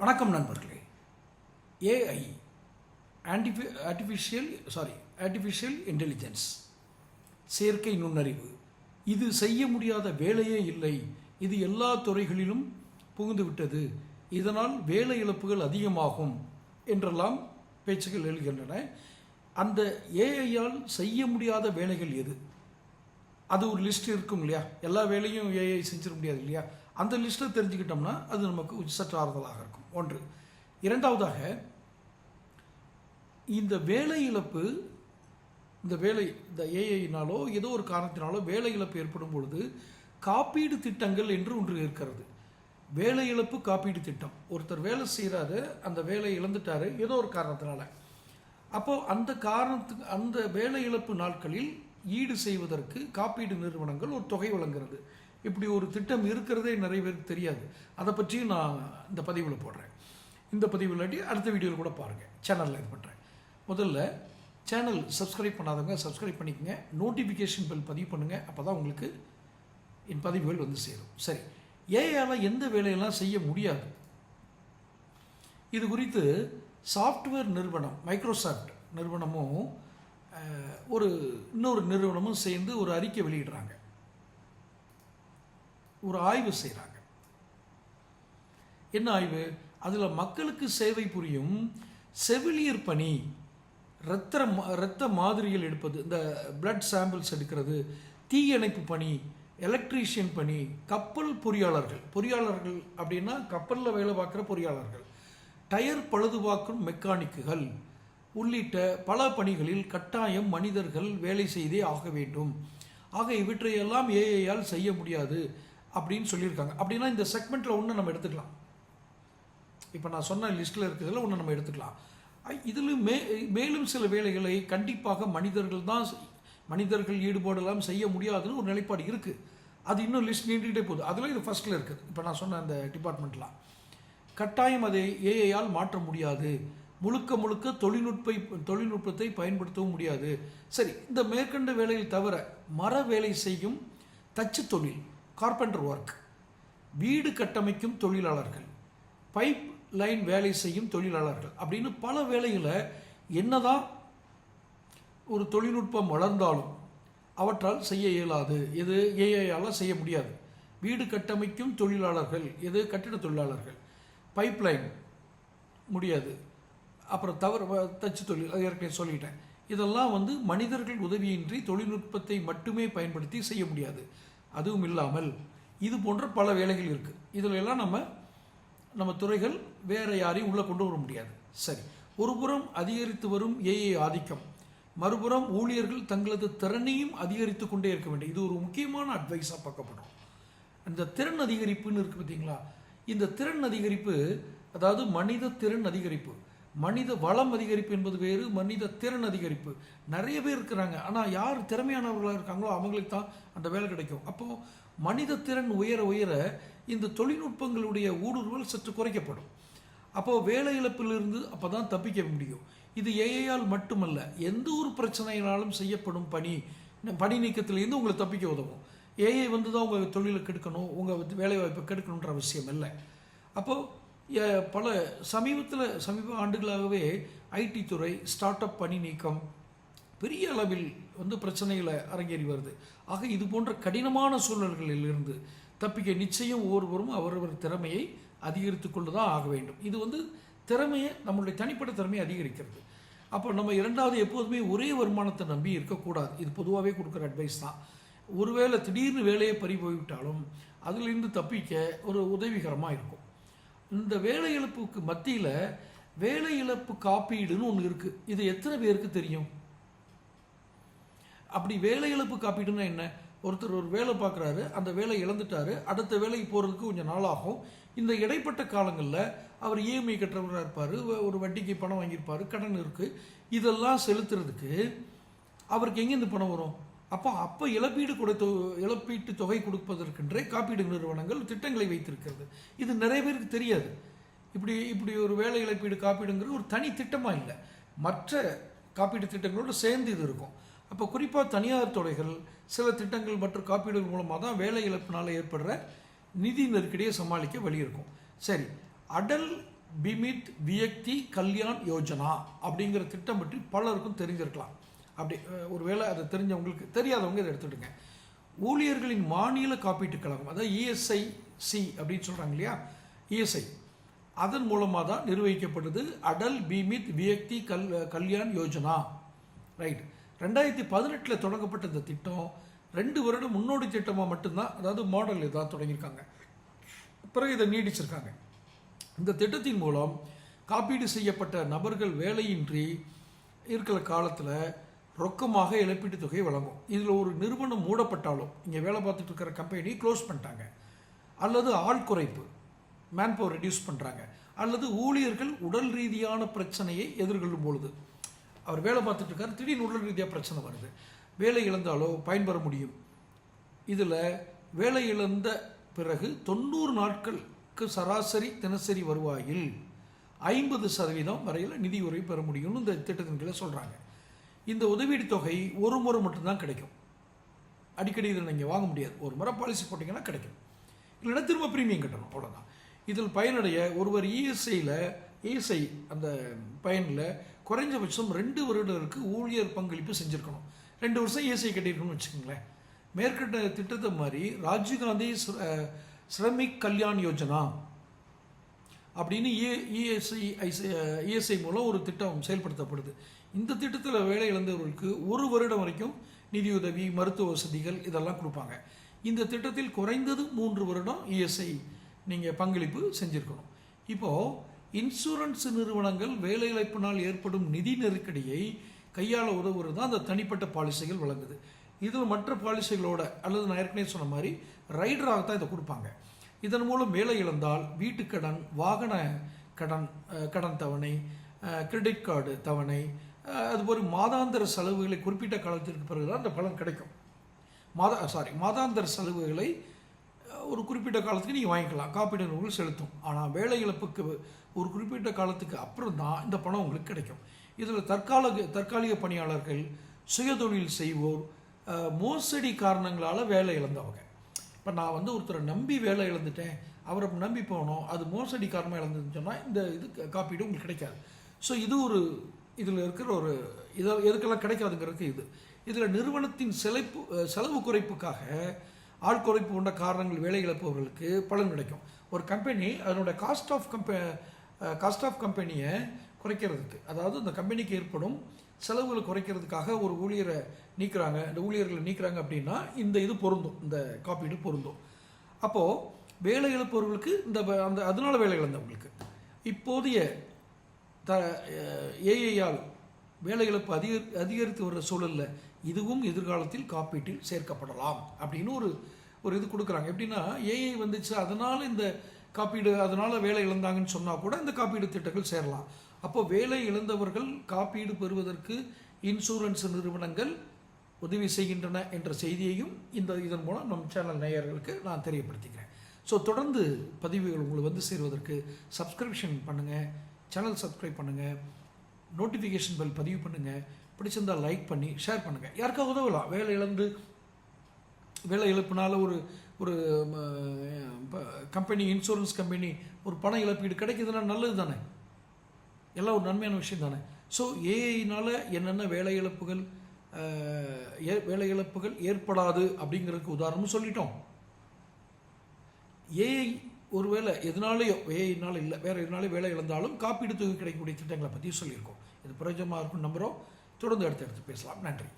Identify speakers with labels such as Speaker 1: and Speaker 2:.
Speaker 1: வணக்கம் நண்பர்களே. ஏஐ ஆன்டிஃபி ஆர்டிஃபிஷியல் சாரி ஆர்டிஃபிஷியல் இன்டெலிஜென்ஸ் செயற்கை நுண்ணறிவு. இது செய்ய முடியாத வேலையே இல்லை. இது எல்லா துறைகளிலும் புகுந்து விட்டது. இதனால் வேலை இழப்புகள் அதிகமாகும் என்றெல்லாம் பேச்சுகள் எழுகின்றன. அந்த ஏஐயால் செய்ய முடியாத வேலைகள் எது? அது ஒரு லிஸ்ட் இருக்கும் இல்லையா? எல்லா வேலையும் ஏஐ செஞ்சிட முடியாது இல்லையா? அந்த லிஸ்ட்டை தெரிஞ்சுக்கிட்டோம்னா அது நமக்கு சற்று ஆறுதலாக இருக்கும். ஒன்று. இரண்டாவதாக இந்த வேலை இழப்பு இந்த வேலை இந்த ஏஐனாலோ ஏதோ ஒரு காரணத்தினாலோ வேலை இழப்பு ஏற்படும் பொழுது காப்பீடு திட்டங்கள் என்று ஒன்று இருக்கிறது. வேலை இழப்பு காப்பீடு திட்டம். ஒருத்தர் வேலை செய்கிறாரு அந்த வேலையை இழந்துட்டாரு ஏதோ ஒரு காரணத்தினால. அப்போ அந்த காரணத்துக்கு அந்த வேலை இழப்பு நாட்களில் ஈடு செய்வதற்கு காப்பீடு நிறுவனங்கள் ஒரு தொகை வழங்குறது. இப்படி ஒரு திட்டம் இருக்கிறதே நிறைய பேருக்கு தெரியாது. அதை பற்றியும் நான் இந்த பதிவில் போடுறேன். இந்த பதிவு இல்லாட்டி அடுத்த வீடியோவில் கூட பாருங்கள் சேனலில் இது பண்ணுறேன் முதல்ல சேனல் சப்ஸ்கிரைப் பண்ணாதவங்க சப்ஸ்கிரைப் பண்ணிக்கங்க. நோட்டிஃபிகேஷன் பெல் பதிவு பண்ணுங்கள் அப்போ தான் உங்களுக்கு என் பதிவுகள் வந்து சேரும். சரி. ஏஐயால் எந்த வேலையெல்லாம் செய்ய முடியாது? இது குறித்து சாஃப்ட்வேர் நிறுவனம் மைக்ரோசாஃப்ட் நிறுவனமும் ஒரு இன்னொரு நிறுவனமும் சேர்ந்து ஒரு அறிக்கை வெளியிடுறாங்க. ஒரு ஆய்வு செய்கிறாங்க என்ன ஆய்வு? அதில் மக்களுக்கு சேவை புரியும் செவிலியர் பணி இரத்த இரத்த மாதிரிகள் எடுப்பது இந்த பிளட் சாம்பிள்ஸ் எடுக்கிறது தீயணைப்பு பணி எலக்ட்ரீஷியன் பணி கப்பல் பொறியாளர்கள். பொறியாளர்கள் அப்படின்னா கப்பலில் வேலை பார்க்குற பொறியாளர்கள். டயர் பழுதுபார்க்கும் மெக்கானிக்குகள். உள்ளிட்ட பல பணிகளில் கட்டாயம் மனிதர்கள் வேலை செய்தே ஆக வேண்டும். ஆக இவற்றையெல்லாம் ஏஐயால் செய்ய முடியாது. அப்படின்னு சொல்லியிருக்காங்க. அப்படின்னா இந்த செக்மெண்ட்டில் ஒன்று நம்ம எடுத்துக்கலாம். இப்போ நான் சொன்ன லிஸ்ட்டில் இருக்கிறதுல ஒன்று நம்ம எடுத்துக்கலாம். இதில் மே மேலும் சில வேலைகளை கண்டிப்பாக மனிதர்கள் தான் மனிதர்கள் ஈடுபாடெல்லாம் செய்ய முடியாதுன்னு ஒரு நிலைப்பாடு இருக்குது அது இன்னும் லிஸ்ட் நீண்டுகிட்டே போகுது. அதில் இது ஃபர்ஸ்ட்டில் இருக்குது. இப்போ நான் சொன்ன அந்த டிபார்ட்மெண்ட்லாம் கட்டாயம் அதை ஏஐயால் மாற்ற முடியாது. முழுக்க முழுக்க தொழில்நுட்பை தொழில்நுட்பத்தை பயன்படுத்தவும் முடியாது. சரி இந்த மேற்கண்ட வேலையில் தவிர மர வேலை செய்யும் தச்சு தொழில் கார்பெண்டர் ஒர்க் வீடு கட்டமைக்கும் தொழிலாளர்கள். பைப் லைன் வேலை செய்யும் தொழிலாளர்கள். அப்படின்னு பல வேலைகளை என்னதான் ஒரு தொழில்நுட்பம் வளர்ந்தாலும் அவற்றால் செய்ய இயலாது. எது ஏஐயால் செய்ய முடியாது. வீடு கட்டமைக்கும் தொழிலாளர்கள் எது கட்டிட தொழிலாளர்கள். பைப்லைன் முடியாது. அப்புறம் தவறு வ- தச்சு தொழில் அது ஏற்கனவே சொல்லிட்டேன். இதெல்லாம் வந்து மனிதர்கள் உதவியின்றி தொழில்நுட்பத்தை மட்டுமே பயன்படுத்தி செய்ய முடியாது. அதுவும் இல்லாமல் இது போன்ற பல வேலைகள் இருக்குது இதில் எல்லாம் நம்ம நம்ம துறைகள் வேறு யாரையும் உள்ளே கொண்டு வர முடியாது. சரி. ஒருபுறம் அதிகரித்து வரும் ஏஐ ஆதிக்கம். மறுபுறம் ஊழியர்கள் தங்களது திறனையும் அதிகரித்து கொண்டே இருக்க வேண்டும். இது ஒரு முக்கியமான அட்வைஸாக பார்க்கப்படும். இந்த திறன் அதிகரிப்புன்னு இருக்குது பார்த்தீங்களா இந்த திறன் அதிகரிப்பு அதாவது மனித திறன் அதிகரிப்பு. மனித வளம் அதிகரிப்பு என்பது வேறு மனித திறன் அதிகரிப்பு. நிறைய பேர் இருக்கிறாங்க. ஆனால் யார் திறமையானவர்களாக இருக்காங்களோ அவங்களுக்கு தான் அந்த வேலை கிடைக்கும். அப்போ மனித திறன் உயர உயர இந்த தொழில்நுட்பங்களுடைய ஊடுருவல் சற்று குறைக்கப்படும். அப்போ வேலை இழப்பிலிருந்து அப்போ தான் தப்பிக்க முடியும். இது ஏஐயால் மட்டுமல்ல எந்த ஒரு பிரச்சனையினாலும் செய்யப்படும் பணி பணி நீக்கத்திலேருந்து உங்களை தப்பிக்க உதவும். ஏஐ வந்து தான் உங்கள் தொழிலை கெடுக்கணும் உங்கள் வேலைவாய்ப்பை கெடுக்கணுன்ற அவசியம் இல்லை. அப்போது பல சமீபத்தில் சமீப ஆண்டுகளாகவே ஐடி துறை ஸ்டார்ட் அப் பணி நீக்கம் பெரிய அளவில் வந்து பிரச்சனைகளை அரங்கேறி வருது. ஆக இது போன்ற கடினமான சூழல்களிலிருந்து தப்பிக்க நிச்சயம் ஒவ்வொருவரும் அவரவர் திறமையை அதிகரித்து கொண்டு தான் ஆக வேண்டும். இது வந்து திறமையை நம்மளுடைய தனிப்பட்ட திறமையை அதிகரிக்கிறது. அப்போ நம்ம இரண்டாவது எப்போதுமே ஒரே வருமானத்தை நம்பி இருக்கக்கூடாது. இது பொதுவாகவே கொடுக்குற அட்வைஸ் தான். ஒருவேளை திடீர்னு வேலையை பறி போய்விட்டாலும் அதிலிருந்து தப்பிக்க ஒரு உதவிகரமாக இருக்கும். இந்த வேலை இழப்புக்கு மத்தியில் வேலை இழப்பு காப்பீடுன்னு ஒன்று இருக்குது இது எத்தனை பேருக்கு தெரியும்? அப்படி வேலை இழப்பு காப்பீடுன்னா என்ன? ஒருத்தர் ஒரு வேலை பார்க்குறாரு அந்த வேலை இழந்துட்டாரு அடுத்த வேலைக்கு போகிறதுக்கு கொஞ்சம் நாளாகும் இந்த இடைப்பட்ட காலங்களில் அவர் இஎம்ஐ கட்டுறவராக இருப்பார் ஒரு வட்டிக்கு பணம் வாங்கியிருப்பார் கடன் இருக்குது இதெல்லாம் செலுத்துறதுக்கு அவருக்கு எங்கேருந்து பணம் வரும்? அப்போ அப்போ இழப்பீடு கொடுத்து இழப்பீட்டு தொகை கொடுப்பதற்கென்றே காப்பீடு நிறுவனங்கள் திட்டங்களை வைத்திருக்கிறது. இது நிறைய பேருக்கு தெரியாது. இப்படி இப்படி ஒரு வேலை இழப்பீடு காப்பீடுங்கிறது ஒரு தனி திட்டமாக இல்லை. மற்ற காப்பீடு திட்டங்களோடு சேர்ந்து இது இருக்கும். அப்போ குறிப்பாக தனியார் துறைகள் சில திட்டங்கள் மற்றும் காப்பீடுகள் மூலமாக தான் வேலை இழப்பினால் ஏற்படுற நிதி நெருக்கடியை சமாளிக்க வழி இருக்கும். சரி அடல் பிமித் வியக்தி கல்யாண் யோஜனா அப்படிங்கிற திட்டம் பற்றி பலருக்கும் தெரிஞ்சிருக்கலாம். அப்படி ஒரு ஒருவேளை அது தெரிஞ்சவங்களுக்கு தெரியாதவங்க இதை எடுத்துடுங்க ஊழியர்களின் மாநில காப்பீட்டுக் கழகம் அதாவது இஎஸ்ஐ சி அப்படின்னு சொல்கிறாங்க இல்லையா? இஎஸ்ஐ அதன் மூலமாக தான் நிர்வகிக்கப்படுது அடல் பீமித் வியக்தி கல் கல்யாண் யோஜனா. ரைட். ரெண்டாயிரத்தி பதினெட்டில் தொடங்கப்பட்ட இந்த திட்டம் ரெண்டு வருடம் முன்னோடி திட்டமாக மட்டும்தான் அதாவது மாடல் இதாக தொடங்கியிருக்காங்க. பிறகு இதை நீடிச்சிருக்காங்க இந்த திட்டத்தின் மூலம் காப்பீடு செய்யப்பட்ட நபர்கள் வேலையின்றி இருக்கிற காலத்தில் ரொக்கமாக இழப்பீட்டுத் தொகை வழங்கும். இதில் ஒரு நிறுவனம் மூடப்பட்டாலும் இங்கே வேலை பார்த்துட்டு இருக்கிற கம்பெனி க்ளோஸ் பண்ணிட்டாங்க. அல்லது ஆள் குறைப்பு மேன் பவர் ரெடியூஸ் பண்ணுறாங்க அல்லது ஊழியர்கள் உடல் ரீதியான பிரச்சனையை எதிர்கொள்ளும் பொழுது அவர் வேலை பார்த்துட்டு இருக்காரு திடீர்னு உடல் ரீதியாக பிரச்சனை வருது. வேலை இழந்தாலோ பயன்பெற முடியும். இதில் வேலை இழந்த பிறகு தொண்ணூறு நாட்களுக்கு சராசரி தினசரி வருவாயில் ஐம்பது சதவீதம் வரையில் நிதி உதவி பெற முடியும்னு இந்த திட்டத்தின் கீழே சொல்கிறாங்க இந்த உதவீடு தொகை ஒரு முறை மட்டும்தான் கிடைக்கும். அடிக்கடி இதில் நீங்கள் வாங்க முடியாது. ஒரு முறை பாலிசி போட்டிங்கன்னா கிடைக்கும். இல்லைன்னா திரும்ப ப்ரீமியம் கட்டணும். அவ்வளோதான் இதில் பயனடைய ஒருவர் இஎஸ்ஐயில் இஎஸ்ஐ அந்த பயனில் குறைஞ்சபட்சம் ரெண்டு வருடங்களுக்கு ஊழியர் பங்களிப்பு செஞ்சுருக்கணும். ரெண்டு வருஷம் இஎஸ்ஐ கட்டியிருக்கணும்னு வச்சுக்கோங்களேன். மேற்கண்ட திட்டத்தை மாதிரி ராஜீவ்காந்தி ஸ்ர- ஸ்ரமிக் கல்யாண் யோஜனா அப்படின்னு இஎஸ்ஐ இஎஸ்ஐ இஎஸ்ஐ மூலம் ஒரு திட்டம் செயல்படுத்தப்படுது. இந்த திட்டத்தில் வேலை இழந்தவர்களுக்கு ஒரு வருடம் வரைக்கும் நிதியுதவி மருத்துவ வசதிகள் இதெல்லாம் கொடுப்பாங்க. இந்த திட்டத்தில் குறைந்தது மூன்று வருடம் இஎஸ்ஐ நீங்கள் பங்களிப்பு செஞ்சுருக்கணும். இப்போது இன்சூரன்ஸ் நிறுவனங்கள் வேலையிழப்பினால் ஏற்படும் நிதி நெருக்கடியை கையாள உதவுறது தான் அந்த தனிப்பட்ட பாலிசிகள் வழங்குது. இதில் மற்ற பாலிசிகளோட அல்லது நான் ஏற்கனவே சொன்ன மாதிரி ரைடராக தான் இதை கொடுப்பாங்க. இதன் மூலம் வேலை இழந்தால் வீட்டுக்கடன் வாகன கடன் கடன் தவணை கிரெடிட் கார்டு தவணை அதுபோல் மாதாந்திர செலவுகளை குறிப்பிட்ட காலத்திற்கு பிறகு தான் அந்த பலன் கிடைக்கும். மாதா சாரி மாதாந்திர செலவுகளை ஒரு குறிப்பிட்ட காலத்துக்கு நீங்கள் வாங்கிக்கலாம். காப்பீடு நிறுவனங்கள் செலுத்தும். ஆனால் வேலை இழப்புக்கு ஒரு குறிப்பிட்ட காலத்துக்கு அப்புறம் தான் இந்த பணம் உங்களுக்கு கிடைக்கும். இதில் தற்கால தற்காலிக பணியாளர்கள் சுயதொழில் செய்வோர் மோசடி காரணங்களால் வேலை இழந்தவங்க. இப்போ நான் வந்து ஒருத்தரை நம்பி வேலை இழந்துட்டேன். அவரை நம்பி போனோம். அது மோசடி காரணமாக இழந்ததுன்னு சொன்னால் இந்த இது காப்பீடு உங்களுக்கு கிடைக்காது. ஸோ இது ஒரு இதில் இருக்கிற ஒரு இதை எதுக்கெல்லாம் கிடைக்காதுங்கிறதுக்கு இது. இதில் நிறுவனத்தின் செலைப்பு செலவு குறைப்புக்காக ஆள் குறைப்பு கொண்ட காரணங்கள் வேலை இழப்பவர்களுக்கு பலன் கிடைக்கும். ஒரு கம்பெனி அதனோட காஸ்ட் ஆஃப் கம்பெ காஸ்ட் ஆஃப் கம்பெனியை குறைக்கிறதுக்கு அதாவது இந்த கம்பெனிக்கு ஏற்படும் செலவுகளை குறைக்கிறதுக்காக ஒரு ஊழியரை நீக்கிறாங்க இந்த ஊழியர்களை நீக்கிறாங்க அப்படின்னா இந்த இது பொருந்தும் இந்த காப்பீடு பொருந்தும். அப்போது வேலை இழப்பவர்களுக்கு இந்த வ- அந்த அதனால வேலை இழந்தவங்களுக்கு இப்போதைய த ஏஐயால் வேலை இழப்பு அதிக அதிகரித்து வர்ற சூழலில் இதுவும் எதிர்காலத்தில் காப்பீட்டில் சேர்க்கப்படலாம் அப்படின்னு ஒரு ஒரு இது கொடுக்குறாங்க. எப்படின்னா ஏஐ வந்துச்சு அதனால் இந்த காப்பீடு அதனால் வேலை இழந்தாங்கன்னு சொன்னால் கூட இந்த காப்பீடு திட்டங்கள் சேரலாம். அப்போ வேலை இழந்தவர்கள் காப்பீடு பெறுவதற்கு இன்சூரன்ஸ் நிறுவனங்கள் உதவி செய்கின்றன என்ற செய்தியையும் இந்த இதன் மூலம் நம் சேனல் நேயர்களுக்கு நான் தெரியப்படுத்திக்கிறேன். ஸோ தொடர்ந்து பதிவுகள் உங்களுக்கு வந்து சேருவதற்கு சப்ஸ்கிரிப்ஷன் பண்ணுங்கள் சேனல் சப்ஸ்கிரைப் பண்ணுங்கள் நோட்டிஃபிகேஷன் பெல் பதிவு பண்ணுங்கள் பிடிச்சிருந்தா லைக் பண்ணி ஷேர் பண்ணுங்கள் யாருக்காவது உதவலாம். வேலை இழந்து வேலை இழப்புனால ஒரு ஒரு கம்பெனி இன்சூரன்ஸ் கம்பெனி ஒரு பண இழப்பீடு கிடைக்குதுன்னா நல்லது தானே? எல்லாம் ஒரு நன்மையான விஷயம் தானே? ஸோ ஏஐனால் என்னென்ன வேலை இழப்புகள் ஏ- வேலை இழப்புகள் ஏற்படாது அப்படிங்கிறதுக்கு உதாரணமும் சொல்லிட்டோம். ஏஐ ஒருவேளை எதனாலேயோ ஏஐனால இல்லை வேறு எதனாலே வேலை இழந்தாலும் காப்பீடு தொகை கிடைக்கக்கூடிய திட்டங்களை பற்றி சொல்லியிருக்கோம். இது பிரயோஜனமாக இருக்கும் நம்புகிறோம் தொடர்ந்து அடுத்து எடுத்து பேசலாம். நன்றி.